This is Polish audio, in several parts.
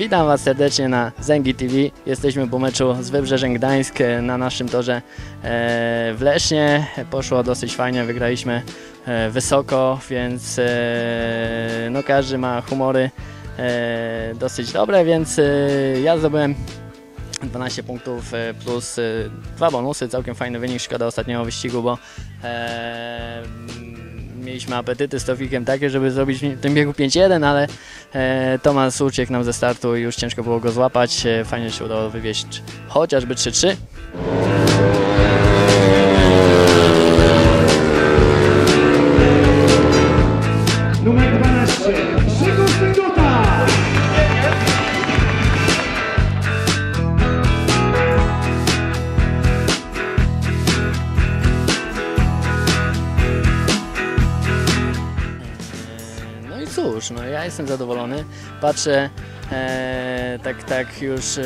Witam Was serdecznie na Zęgi TV. Jesteśmy po meczu z Wybrzeżem Gdańsk e, na naszym torze e, w Lesznie. Poszło dosyć fajnie, wygraliśmy e, wysoko, więc no każdy ma humory dosyć dobre, więc ja zdobyłem 12 punktów plus dwa bonusy, całkiem fajny wynik, szkoda ostatniego wyścigu, bo mieliśmy apetyty z Tofikiem takie, żeby zrobić w tym biegu 5-1, ale e, Tomas uciekł nam ze startu i już ciężko było go złapać. E, fajnie się udało wywieźć chociażby 3-3. Cóż, no ja jestem zadowolony. Patrzę e, tak, tak już e,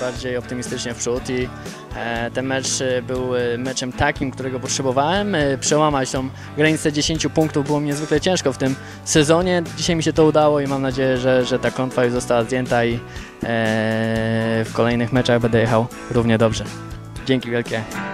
bardziej optymistycznie w przód i e, ten mecz e, był e, meczem takim, którego potrzebowałem. E, przełamać tą granicę 10 punktów było mi niezwykle ciężko w tym sezonie. Dzisiaj mi się to udało i mam nadzieję, że, że ta klątwa już została zdjęta i w kolejnych meczach będę jechał równie dobrze. Dzięki wielkie.